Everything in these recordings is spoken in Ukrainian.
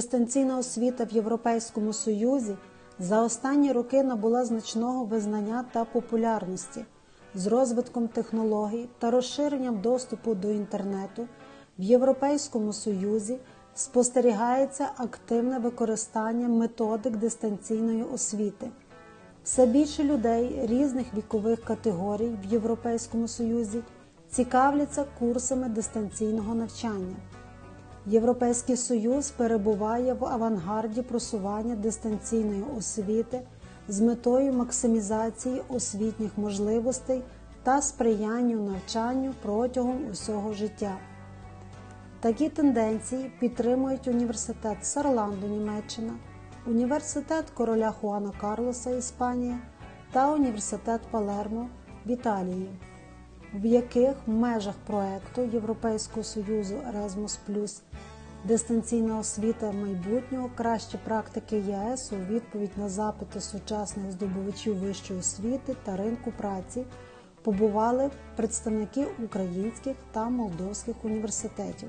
Дистанційна освіта в Європейському Союзі за останні роки набула значного визнання та популярності з розвитком технологій та розширенням доступу до інтернету в Європейському Союзі спостерігається активне використання методик дистанційної освіти. Все більше людей різних вікових категорій в Європейському Союзі цікавляться курсами дистанційного навчання. Європейський Союз перебуває в авангарді просування дистанційної освіти з метою максимізації освітніх можливостей та сприянню навчанню протягом усього життя. Такі тенденції підтримують університет Сарландо Німеччина, університет короля Хуана Карлоса Іспанія та університет Палермо в Італії, в яких в межах проекту Європейського Союзу Erasmus дистанційна освіта майбутнього кращі практики ЄС у відповідь на запити сучасних здобувачів вищої освіти та ринку праці побували представники українських та молдовських університетів.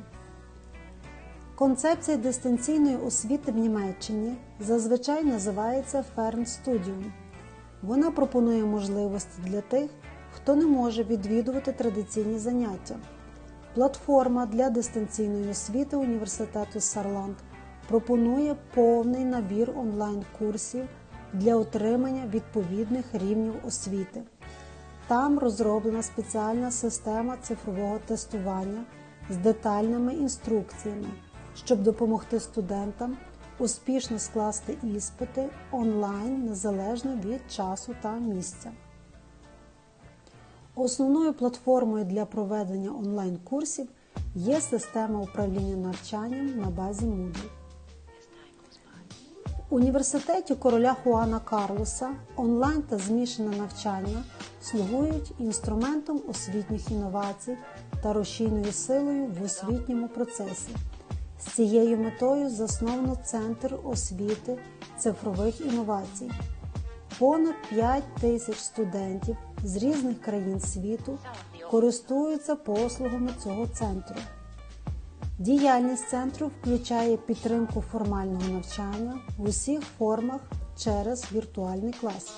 Концепція дистанційної освіти в Німеччині зазвичай називається Fernstudium. Вона пропонує можливості для тих, хто не може відвідувати традиційні заняття. Платформа для дистанційної освіти університету Сарланд пропонує повний набір онлайн-курсів для отримання відповідних рівнів освіти. Там розроблена спеціальна система цифрового тестування з детальними інструкціями, щоб допомогти студентам успішно скласти іспити онлайн незалежно від часу та місця. Основною платформою для проведення онлайн-курсів є система управління навчанням на базі Moodle. В університеті короля Хуана Карлоса онлайн та змішане навчання слугують інструментом освітніх інновацій та рушійною силою в освітньому процесі. З цією метою засновано Центр освіти цифрових інновацій. Понад 5 тисяч студентів з різних країн світу користуються послугами цього центру. Діяльність центру включає підтримку формального навчання в усіх формах через віртуальний клас.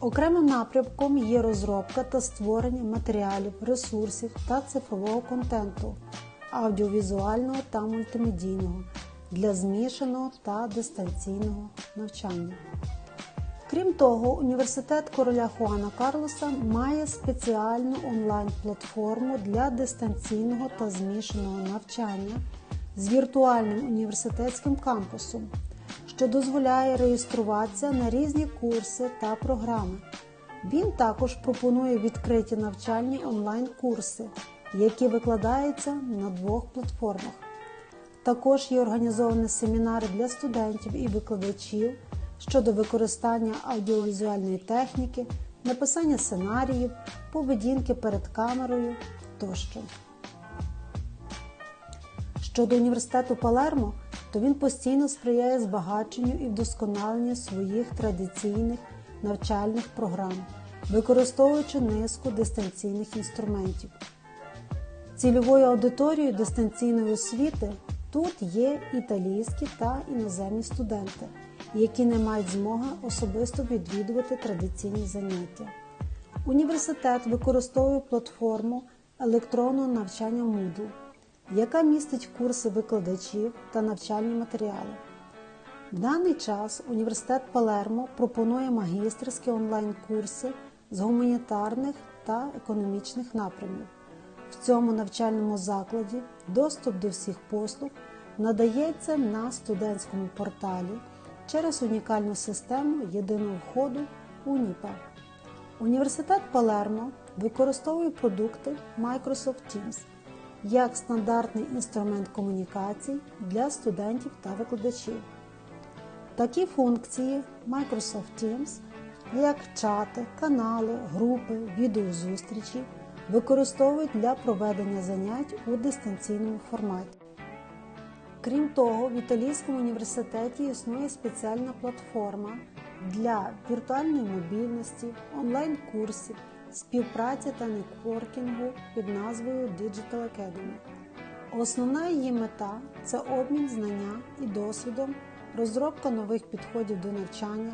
Окремим напрямком є розробка та створення матеріалів, ресурсів та цифрового контенту, аудіовізуального та мультимедійного для змішаного та дистанційного навчання. Крім того, університет короля Хуана Карлоса має спеціальну онлайн-платформу для дистанційного та змішаного навчання з віртуальним університетським кампусом, що дозволяє реєструватися на різні курси та програми. Він також пропонує відкриті навчальні онлайн-курси, які викладаються на двох платформах. Також є організовані семінари для студентів і викладачів щодо використання аудіовізуальної техніки, написання сценаріїв, поведінки перед камерою тощо. Щодо університету Палермо, то він постійно сприяє збагаченню і вдосконаленню своїх традиційних навчальних програм, використовуючи низку дистанційних інструментів. Цільовою аудиторією дистанційної освіти тут є італійські та іноземні студенти які не мають змоги особисто відвідувати традиційні заняття. Університет використовує платформу електронного навчання Moodle, яка містить курси викладачів та навчальні матеріали. В даний час університет Палермо пропонує магістерські онлайн-курси з гуманітарних та економічних напрямів. В цьому навчальному закладі доступ до всіх послуг надається на студентському порталі через унікальну систему єдиного входу УНІПА. Університет Палермо використовує продукти Microsoft Teams як стандартний інструмент комунікацій для студентів та викладачів. Такі функції Microsoft Teams, як чати, канали, групи, відеозустрічі, використовують для проведення занять у дистанційному форматі. Крім того, в Італійському університеті існує спеціальна платформа для віртуальної мобільності, онлайн-курсів, співпраці та нетворкінгу під назвою Digital Academy. Основна її мета це обмін знання і досвідом, розробка нових підходів до навчання,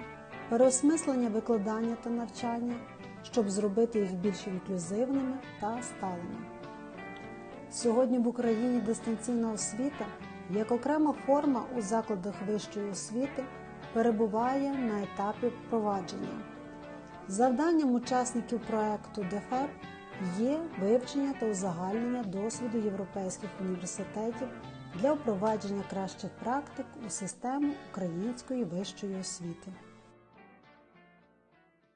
переосмислення викладання та навчання, щоб зробити їх більш інклюзивними та сталими. Сьогодні в Україні дистанційна освіта як окрема форма у закладах вищої освіти перебуває на етапі впровадження. Завданням учасників проекту ДЕФЕП є вивчення та узагальнення досвіду європейських університетів для впровадження кращих практик у систему української вищої освіти.